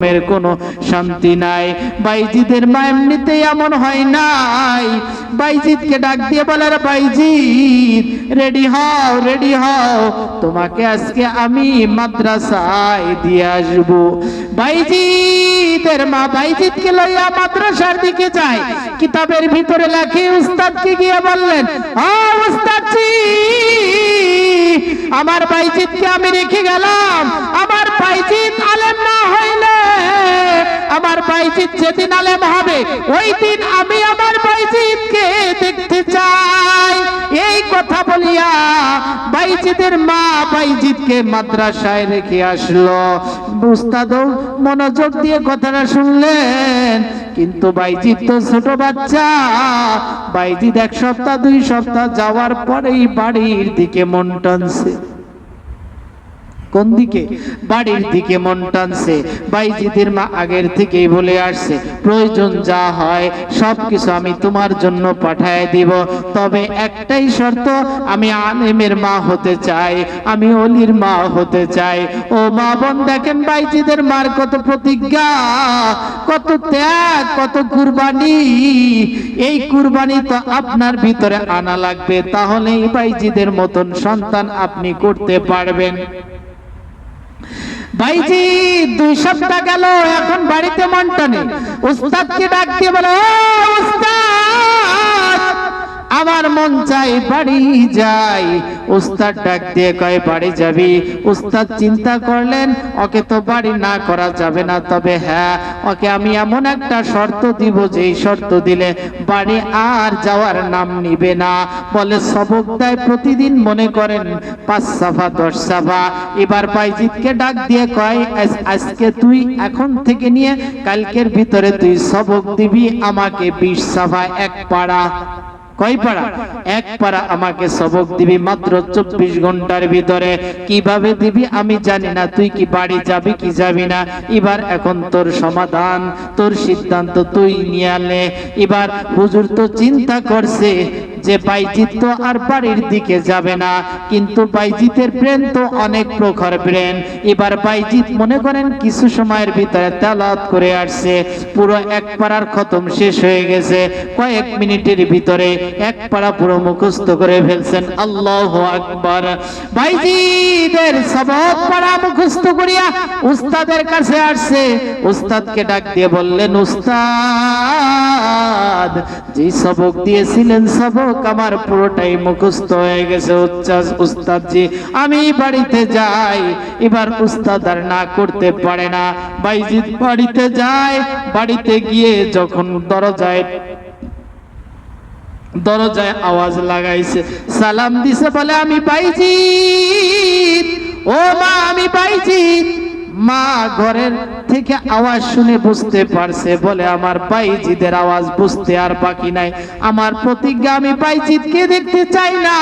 এর কোনো শান্তি নাই। বাইজিদের মা এমনিতেই এমন হয় নাই। বাইজিদকে ডাক দিয়ে বলার বাইজিদ রেডি হও রেডি হও। তোমাকে আজকে আমি মাদ্রাসায় দিয়ে আসব। বাইজিদের মা বাইজিদকে লইয়া মাদ্রাসার দিকে যায়। কিতাবের ভিতরে লেখে, উস্তাদকে গিয়ে বললেন ও উস্তাদজি, আমার বাইজিদকে আমি রেখে গেলাম। আমার বাইজিদ আলেম না হইলে আমার বাইজিদ যেদিন আলেম হবে, ওই দিন আমি আমার বাইজিদকে দেখতে চাই। এই কথা বলিয়া বাইজিদের মা বাইজিদকে মাদ্রাসায় রেখে আসলো। উস্তাদও মনোযোগ দিয়ে কথাটা শুনলেন, কিন্তু বাইজিদ তো ছোট বাচ্চা। বাইজিদ এক সপ্তাহ, দুই সপ্তাহ যাওয়ার পরেই বাড়ির দিকে মন টানছে। কোন দিকে? বাড়ির দিকে মন টানছে। বাইজিদের মা আগের থেকেই বলে আসছে, প্রয়োজন যা হয় সবকিছু আমি তোমার জন্য পাঠায় দিব। তবে একটাই শর্ত, আমি আলেমের মা হতে চাই, আমি অলির মা হতে চাই। ও মা বোন, দেখেন বাইজিদের মার কত প্রতিজ্ঞা, কত ত্যাগ, কত কুরবানি। এই কুরবানি তো আপনার ভিতরে আনা লাগবে, তাহলেই বাইজিদের মতন সন্তান আপনি করতে পারবেন। ভাইজি দুই সপ্তাহ গেল এখন বাড়িতে মনটা নেই উস্তাদকে ডাক বলে "ও উস্তাদ! আমার মন চাই বাড়ি যাই। উস্তাদ ডাক দিয়ে কয়, বাড়ি যাবি? উস্তাদ চিন্তা করলেন, ওকে তো বাড়ি না করা যাবে না, তবে হ্যাঁ ওকে আমি এমন একটা শর্ত দিব যে এই শর্ত দিলে বাড়ি আর যাওয়ার নাম নিবে না। বলে সবক প্রতিদিন মনে করেন, পাঁচ সাফা, দশ সাফা। এবার বাইজিৎকে ডাক দিয়ে কয়, "আজ- আজকে তুই এখন থেকে নিয়ে কালকের ভিতরে তুই সবক দিবি, আমাকে বিশ সাফা এক পাড়া। দিবি মাত্র চব্বিশ ঘণ্টার ভিতরে। কীভাবে দিবি আমি জানি তুই কি বাড়ি যাবি কি যাবি এবার এখন তোর সমাধান, তোর সিদ্ধান্ত তুই নিয়ে আলে এবার হুজুর তো চিন্তা করছে যে বাইজিৎ তো আর বাড়ির দিকে যাবে না, কিন্তু বাইজিতের ব্রেন তো অনেক প্রখর ব্রেন। এবার বাইজিৎ মনে করেন কিছু সময়ের ভিতরে তেলাওয়াত করে আসছে, পুরো এক পাড়ার খতম শেষ হয়ে গেছে। কয়েক মিনিটের ভিতরে এক পাড়া পুরো মুখস্থ করে ফেলছেন, আল্লাহ আকবার। বাইজিদের সবক পাড়া মুখস্থ করিয়া উস্তাদের কাছে আসছে। উস্তাদকে ডাক দিয়ে বললেন, উস্তাদ, যে সবক দিয়েছিলেন সবক আমার পুরোটাই মুখস্থ হয়ে গেছে উচ্চাস উস্তাদ জি আমি বাড়িতে যাই, এবার উস্তাদ আর না করতে পারে না। বাইজিদ বাড়িতে যায়, বাড়িতে গিয়ে যখন দরজায় দরজায় আওয়াজ লাগাইছে, সালাম দিছে বলে, আমি বাইজি ও মা, আমি বাইজি মা ঘরের থেকে আওয়াজ শুনে বুঝতে পারছে, বলে আমার বাইজিদের আওয়াজ বুঝতে আর বাকি নাই। আমার প্রতিজ্ঞা, আমি বাইজিদকে দেখতে চাই না,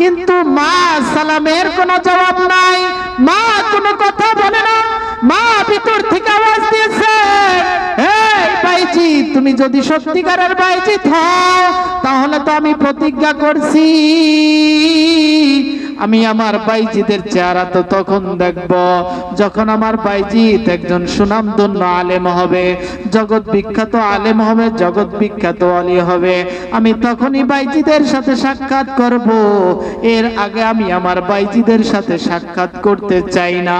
কিন্তু মা সালামের কোনো জবাব নাই। মা কোনো কথা বলে না। মা ভিতর থেকে আওয়াজ দিয়েছে তুমি যদি সত্যিকারের বাইজি হও, তাহলে তো আমি প্রতিজ্ঞা করছি। আমি আমার বাইজিদের চেহারা তো তখন দেখব। যখন আমার বাইজিত একজন সুনামধন্য আলেম হবে, জগৎ বিখ্যাত আলেম হবে, জগৎ বিখ্যাত আলী হবে, আমি তখনই বাইজিদের সাথে সাক্ষাৎ করব। এর আগে আমি আমার বাইজিদের সাথে সাক্ষাৎ করতে চাই না।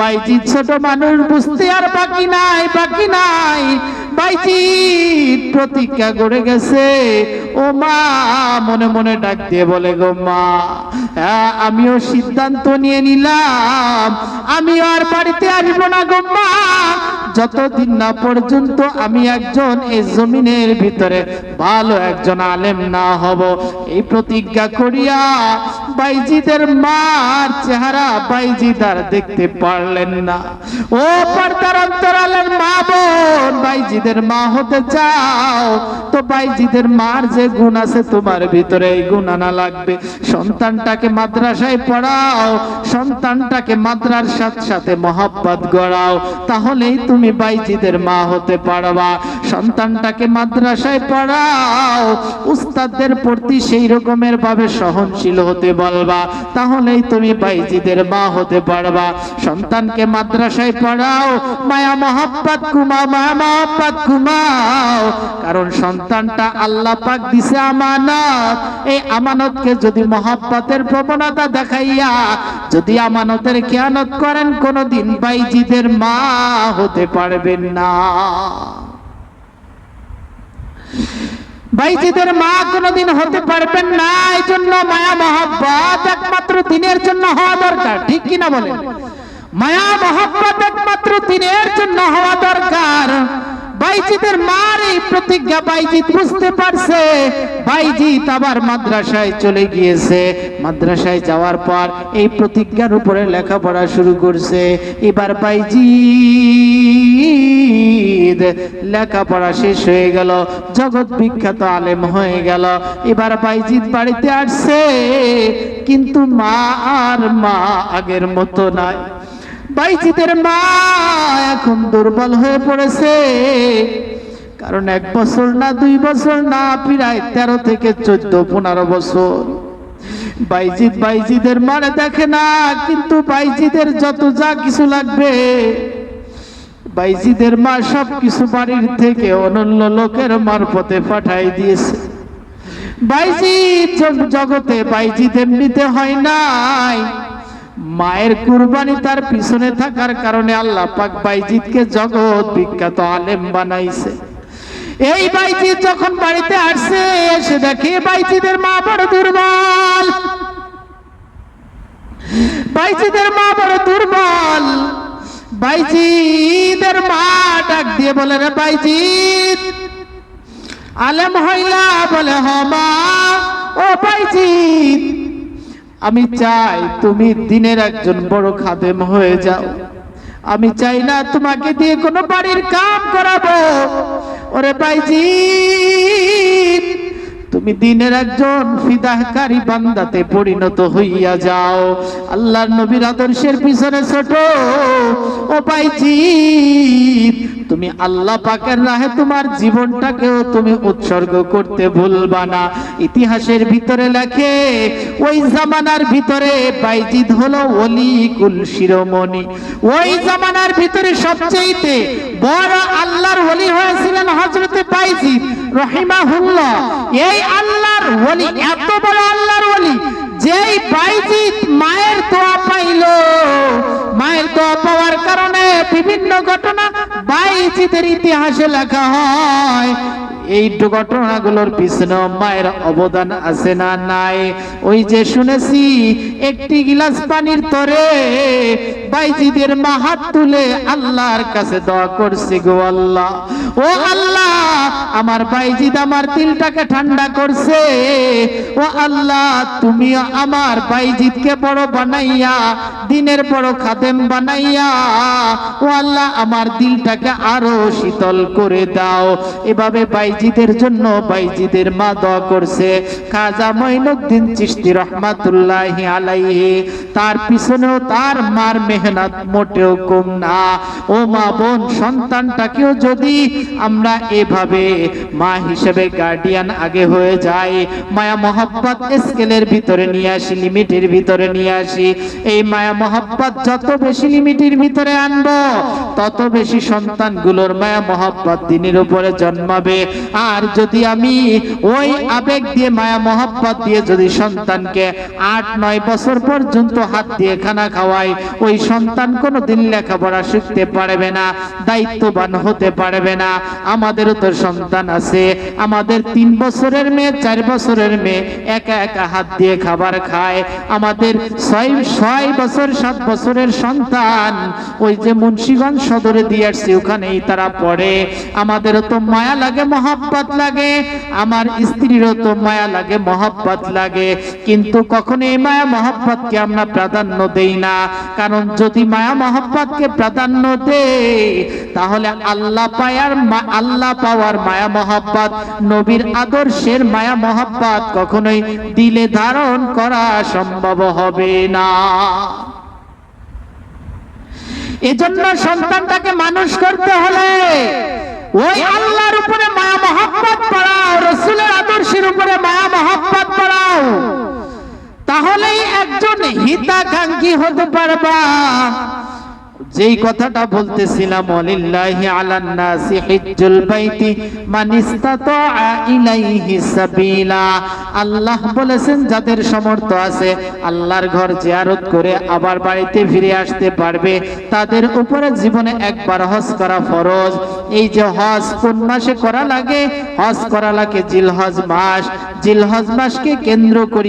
বাইজিৎ ছোট মানুষ, বুঝতে আর বাকি নাই বাকি নাই। বাইজিৎ প্রতিজ্ঞা করে গেছে। ও মা, মনে মনে ডাক দিয়ে বলে, গো মা আমিও সিদ্ধান্ত নিয়ে নিলাম। আমি আর বাড়িতে আসব না, গো মা। যতদিন না পর্যন্ত আমি একজন এই জমিনের ভিতরে ভালো একজন আলেম না হব, এই প্রতিজ্ঞা করিয়া বাইজিদের মার চেহারা বাইজিদার দেখতে পারলেন না। ও পর্দার অন্তরালের মা বোন, বাইজিদের মা হতে চাও। তো বাইজিদের মার যে গুণ আছে, তোমার ভিতরে এই গুণ আনা লাগবে। সন্তানটাকে মাদ্রাসায় পড়াও, সন্তানটাকে মাদ্রার সাথে সাথে মহাব্বত গড়াও, তাহলেই তুমি বাইজিদের মা হতে পারবা। সন্তানটাকে মাদ্রাসায় পড়াও, উস্তাদদের প্রতি সেই রকমের ভাবে সহনশীল হতে বলবা তাহলেই তুমি বাইজিদের মা হতে পারবা। সন্তানকে মাদ্রাসায় পড়াও, মায়া মহাব্বত কুমা মায়া মহাব্বত কুমাও কারণ সন্তানটা আল্লাহ পাক দিছে আমানত। এই আমানতকে যদি মহাব্বতের প্রবণতা দেখাইয়া যদি আমানতের খেয়ানত করেন, কোনদিন বাইজিদের মা হতে পারবেন না। বাইজিদের মা কোনদিন হতে পারবেন না এই জন্য মায়া মহাব্বত একমাত্র দিনের জন্য হওয়া দরকার, ঠিক কিনা বলেন? মায়া মহাব্বত একমাত্র দিনের জন্য হওয়া দরকার। বাইজিদের মার এই প্রতিজ্ঞা বাইজিৎ বুঝতে পারছে। বাইজিৎ আবার মাদ্রাসায় চলে গিয়েছে। মাদ্রাসায় যাওয়ার পর এই প্রতিজ্ঞার উপরে লেখাপড়া শুরু করছে। এবার বাইজিৎ লেখাপড়া শেষ হয়ে গেল, জগৎ বিখ্যাত আলেম হয়ে গেল। এবার বাইজিৎ বাড়িতে আসছে, কিন্তু মা আর মা আগের মতো নাই। বাইজিদের মা এখন দুর্বল হয়ে পড়েছে। কারণ এক বছর না, দুই বছর না, প্রায় তেরো থেকে চোদ্দ, পনেরো বছর। বাইজিদ বাইজিদের মানে দেখে না, কিন্তু বাইজিদের যত যা কিছু লাগবে, বাইজিদের মা সব কিছু বাড়ির থেকে অনন্য লোকের মারফতে পাঠাই দিয়েছে। বাইজিদ জগতে বাইজিদ এমনিতে হয় নাই। মায়ের কুরবানি তার পিছনে থাকার কারণে আল্লাহ পাক বাইজিদকে জগৎ বিখ্যাত আলেম বানাইছে। এই বাইজিদ যখন বাড়িতে আসছে, এসে দেখে বাইজিদের মা বড় দুর্বল। বাইজিদের মা বড় দুর্বল। বাইজিদের মা ডাক দিয়ে বলে, রে বাইজিদ, আলেম হইলা বলে, হ মা, ও বাইজিদ। আমি চাই তুমি দিনের একজন বড় খাদেম হয়ে যাও। আমি চাই না তোমাকে দিয়ে কোনো বাড়ির কাম করাবো। ওরে বাইজি তুমি দিনের একজন ফিদাহকারী বান্দাতে পরিণত হইয়া যাও। আল্লাহর নবীর আদর্শের পিছনে ছোট। ও বাইজি তুমি আল্লাহ পাকের রাহে তোমার জীবনটাকেও তুমি উৎসর্গ করতে ভুলবা না। ইতিহাসের ভিতরে লেখে, ওই জামানার ভিতরে বাইজিদ হলো ওলি কুল শিরোমণি। ওই জামানার ভিতরে সবচেয়েতে বড় আল্লাহর ওলি হয়েছিলেন হযরতে বাইজিদ রহিমাহুল্লাহ। এই আল্লাহর ওলি, এত বড় আল্লাহর ওলি, যেই বাইজিদ মায়ের দোয়া পাইলো। মায়ের দোয়া পাওয়ার কারণে বিভিন্ন ঘটনা বাইজিদের ইতিহাসে লেখা হয়, এই ঘটনাগুলোর পিছনে মায়ের অবদান আছে না নাই? ওই যে শুনেছি, একটি গিলাস পানির তরে বাইজিদের মা হাত তুলে আল্লাহর কাছে দোয়া করছে গো আল্লাহ। ও আল্লাহ, আমার বাইজিদ আমার দিলটাকে ঠান্ডা করছে। ও আল্লাহ তুমি আমার বাইজিদকে বড় বানাইয়া, দিনের বড় খাদেম বানাইয়া, ও আল্লাহ, আমার দিলটাকে আরও শীতল করে দাও। এভাবে বাইজিদের জন্য বাইজিদের মা দোয়া করছে। খাজা মঈনুদ্দিন চিশতি রহমাতুল্লাহি আলাইহি, তার পিছনেও তার মার মেহনত মোটেও কম না। ও মা বোন, সন্তানটাকেও যদি আমরা এভাবে মা হিসেবে গার্ডিয়ান আগে হয়ে যাই, মায়া মহাব্বত স্কেলের ভিতরে নিয়ে আসি লিমিটের ভিতরে নিয়ে আসি। এই মায়া মহাব্বত যত বেশি লিমিটের ভিতরে আনব, তত বেশি সন্তানগুলোর মায়া, মহাব্বত দিনের উপরে জন্মাবে। আর যদি আমি ওই আবেগ দিয়ে মায়া, মহাব্বত দিয়ে যদি সন্তানকে আট, নয় বছর পর্যন্ত হাত দিয়ে খানা খাওয়াই, ওই সন্তান কোনো দিন লেখাপড়া শিখতে পারবে না, দায়িত্ববান হতে পারবে না। আমাদেরও তো সন্তান আছে। আমাদের তিন বছরের মেয়ে, চার বছরের মেয়ে একা একা হাত দিয়ে খাবার খায়। আমাদের ছয় ছয় বছর, সাত বছরের সন্তান, ওই যে মুন্সিগঞ্জ সদরে দিয়ে আসছে ওখানেই তারা পড়ে আমাদেরও তো মায়া লাগে মহা মহব্বত লাগে। আমার স্ত্রীরও তো মায়া লাগে, মহব্বত লাগে। কিন্তু কখনো এই মায়া, মহব্বতকে আমরা প্রাধান্য দেই না। কারণ যদি মায়া, মহব্বতকে প্রাধান্য দেই, তাহলে আল্লাহ পায়ার আল্লাহ পাওয়ার মায়া, মহব্বত। নবীর আদর্শের মায়া, মহব্বত কখনোই দিলে ধারণ করা সম্ভব হবে না। এজন্য সন্তানটাকে মানুষ করতে হলে ওই আল্লাহর উপরে মা মহাব্বত পড়াও রসুলের আদর্শের উপরে মা মহাব্বত পড়াও তাহলেই একজন হিতাকাঙ্ক্ষী হতে পারবা। যেই কথাটা বলতেছিলাম ওয়ালিল্লাহি আলান নাসি হিজ্জুল বাইতি মান ইসতাতা ইলাইহি সাবিলা। আল্লাহ বলেছেন, যাদের সামর্থ্য আছে, আল্লাহর ঘর জিয়ারত করে আবার বাড়িতে ফিরে আসতে পারবে। তাদের উপরে জীবনে একবার হজ করা ফরজ। এই যে হজ কোন মাসে করা লাগে? হজ করা লাগে জিলহজ মাস। জিলহজ মাসকে কেন্দ্র করে